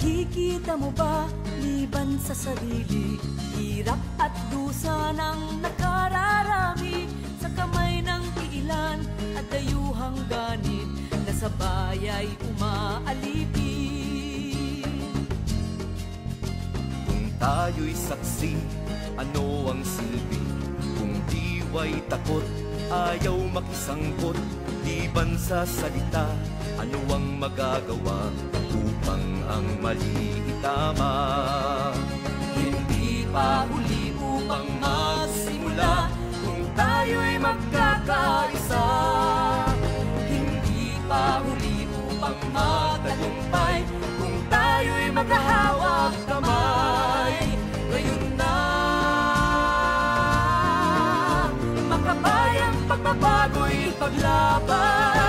Nakikita mo ba, liban sa sarili Hirap at dusa ng nakararami? Sa kamay ng iilan at dayuhang ganit Na sa bayay umaalipin. Kung tayo'y saksi, ano ang silbi? Kung diwa'y takot, ayaw makisangkot. Liban sa salita, ano ang magagawa upang ang mali itama? Hindi pa huli upang magsimula kung tayo'y magkakaisa. Hindi pa huli upang magtagumpay kung tayo'y maghahawak kamay. Ngayon na makabayang pagbabago'y paglaban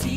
see